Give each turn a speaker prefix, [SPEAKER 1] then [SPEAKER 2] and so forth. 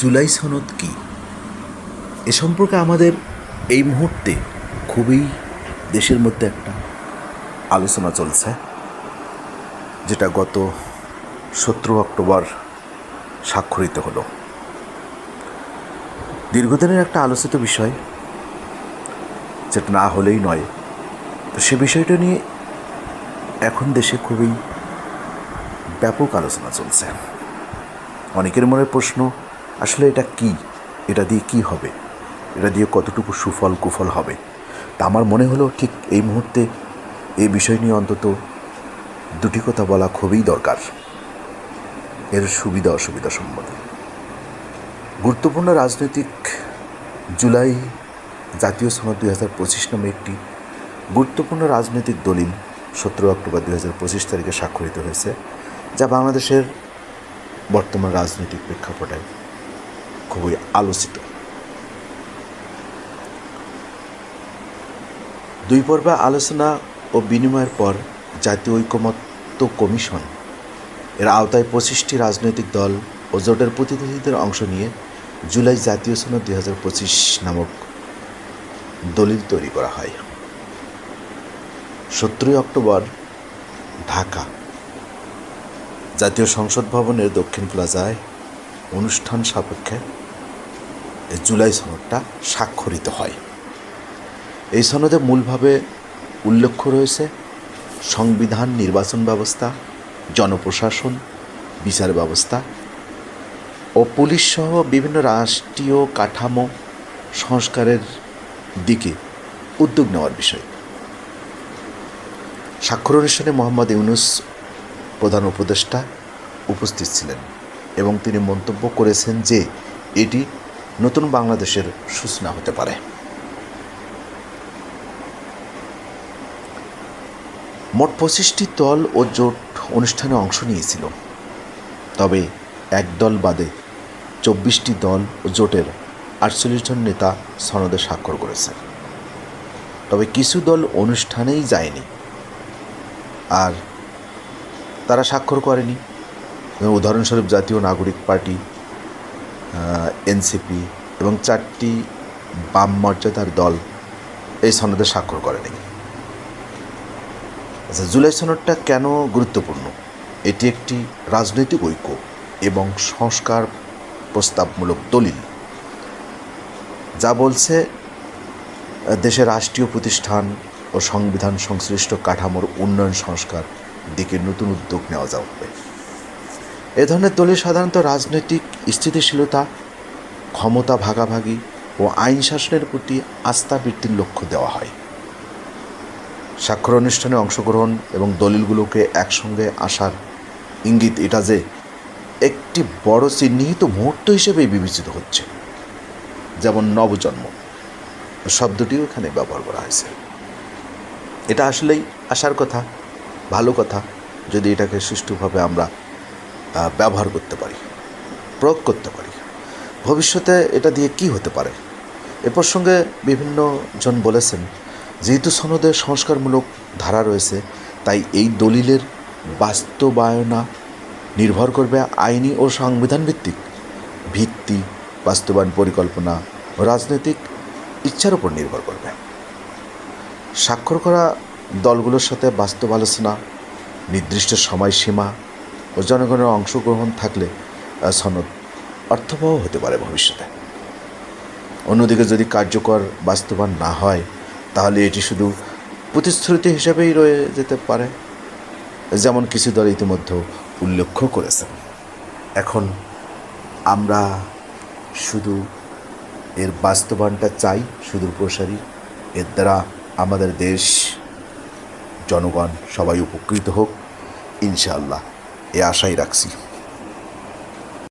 [SPEAKER 1] জুলাই সনদ কি? এ সম্পর্কে আমাদের এই মুহূর্তে খুবই দেশের মধ্যে একটা আলোচনা চলছে, যেটা গত সতেরো অক্টোবর স্বাক্ষরিত হলো। দীর্ঘদিনের একটা আলোচিত বিষয়, যেটা না হলেই নয়। তো সে বিষয়টা নিয়ে এখন দেশে খুবই ব্যাপক আলোচনা চলছে। অনেকের মনে প্রশ্ন আসলে এটা কি? এটা দিয়ে কি হবে? এটা দিয়ে কতটুকু সুফল, কুফল হবে? তা আমার মনে হলো ঠিক এই মুহূর্তে এই বিষয় নিয়ে অন্তত দুটি কথা বলা খুবই দরকার। এর সুবিধা, অসুবিধা সম্বন্ধে। গুরুত্বপূর্ণ রাজনৈতিক জুলাই জাতীয় সনদ দুই হাজার পঁচিশ নামে একটি গুরুত্বপূর্ণ রাজনৈতিক দলিল সতেরো অক্টোবর দুই হাজার পঁচিশ তারিখে স্বাক্ষরিত হয়েছে, যা বাংলাদেশের বর্তমান রাজনৈতিক প্রেক্ষাপটে খুবই আলোচিত। দুই পর্বে আলোচনা ও বিনিময়ের পর জাতীয় ঐকমত্য কমিশন এর আওতায় পঁচিশটি রাজনৈতিক দল ও জোটের প্রতিনিধিদের অংশ নিয়ে জুলাই জাতীয় সনদ দুই হাজার পঁচিশ নামক দলিল তৈরি করা হয়। সতেরোই অক্টোবর, ঢাকা। জাতীয় সংসদ ভবনের দক্ষিণ প্লাজায় অনুষ্ঠান সাপেক্ষে জুলাই সনদটা স্বাক্ষরিত হয়। এই সনদে মূলভাবে উল্লেখ রয়েছে সংবিধান নির্বাচন ব্যবস্থা, জনপ্রশাসন, বিচার ব্যবস্থা ও পুলিশ সহ বিভিন্ন রাষ্ট্রীয় কাঠামো সংস্কারের দিকে উদ্যোগ নেওয়ার বিষয়। স্বাক্ষর অনুষ্ঠানে মোহাম্মদ ইউনুস প্রধান উপদেষ্টা উপস্থিত ছিলেন। এবং তিনি মন্তব্য করেছেন যে এটি নতুন বাংলাদেশের সূচনা হতে পারে। মোট পঁচিশটি দল ও জোট অনুষ্ঠানে অংশ নিয়েছিল। তবে এক দল বাদে চব্বিশটি দল ও জোটের আটচল্লিশ জন নেতা সনদে স্বাক্ষর করেছে। তবে কিছু দল অনুষ্ঠানেই যায়নি। আর তারা স্বাক্ষর করেনি। উদাহরণস্বরূপ জাতীয় নাগরিক পার্টি এনসিপি এবং চারটি বাম মর্যাদার দল এই সনদে স্বাক্ষর করেনি। আচ্ছা জুলাই সনদটা কেন গুরুত্বপূর্ণ? এটি একটি রাজনৈতিক ঐক্য এবং সংস্কার প্রস্তাবমূলক দলিল। যা বলছে দেশের রাষ্ট্রীয় প্রতিষ্ঠান ও সংবিধান সংশ্লিষ্ট কাঠামোর উন্নয়ন সংস্কার দিকে নতুন উদ্যোগ নেওয়া যাবে। এ ধরনের দলে সাধারণত রাজনৈতিক স্থিতিশীলতা, ক্ষমতা ভাগাভাগি ও আইন শাসনের প্রতি আস্থা বৃদ্ধির লক্ষ্য দেওয়া হয়। স্বাক্ষর অনুষ্ঠানে অংশগ্রহণ এবং দলিলগুলোকে একসঙ্গে আসার ইঙ্গিত এটা যে একটি বড় চিহ্নিত মুহূর্ত হিসেবে বিবেচিত হচ্ছে, যেমন নবজন্ম। শব্দটিও এখানে ব্যবহার করা হয়েছে। এটা আসলেই আসার কথা, ভালো কথা, যদি এটাকে সুষ্ঠুভাবে আমরা ব্যবহার করতে পারি, প্রয়োগ করতে পারি। ভবিষ্যতে এটা দিয়ে কি হতে পারে? এ প্রসঙ্গে বিভিন্ন জন বলেছেন, যেহেতু সনদে সংস্কারমূলক ধারা রয়েছে, তাই এই দলিলের বাস্তবায়না নির্ভর করবে আইনি ও সংবিধান ভিত্তিক ভিত্তি, বাস্তবায়ন পরিকল্পনা, রাজনৈতিক ইচ্ছার উপর নির্ভর করবে। স্বাক্ষর করা দলগুলোর সাথে বাস্তব আলোচনা, নির্দিষ্ট সময়সীমা ও জনগণের অংশগ্রহণ থাকলে সনদ অর্থবহ হতে পারে ভবিষ্যতে। অন্যদিকে যদি কার্যকর বাস্তবায়ন না হয়, তাহলে এটি শুধু প্রতিশ্রুতি হিসেবেই রয়ে যেতে পারে, যেমন কিছু দল ইতিমধ্যে উল্লেখ করেছেন। এখন আমরা শুধু এর বাস্তবায়নটা চাই সুদূর প্রসারী, এর দ্বারা আমাদের দেশ, জনগণ সবাই উপকৃত হোক, ইনশাআল্লাহ। এ আশাই রাখছি।